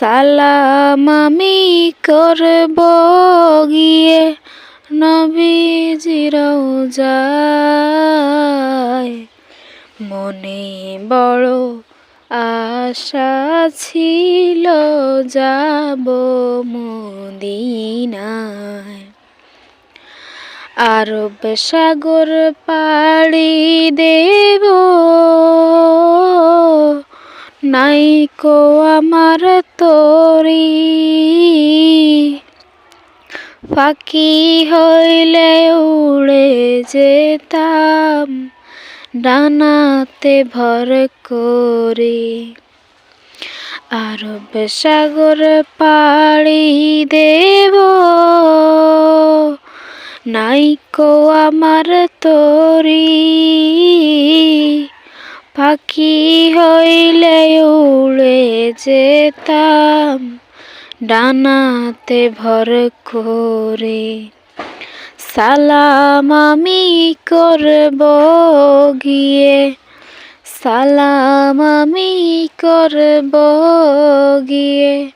সালাম আমি করব গিয়ে নবীজিরাও যায় মনে বড় আশা ছিল যাব মদিনায়। আরব সাগর পাড়ি দেব। নাই কো আমার তরি। পাখি হইলে উড়ে যেতাম, ডানাতে ভর করে। আরব সাগর পাড়ি দেব নাইকো আমার তরি। পাখি হইলে উড়ে যেতাম, ডানাতে ভর করে। সালাম আমি করব গিয়ে, সালাম আমি করব গিয়ে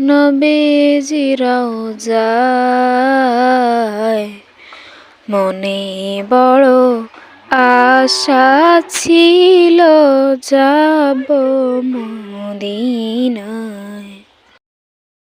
নবীজিরাও যায় মনে বড় আশা ছিল যাব মদিনা।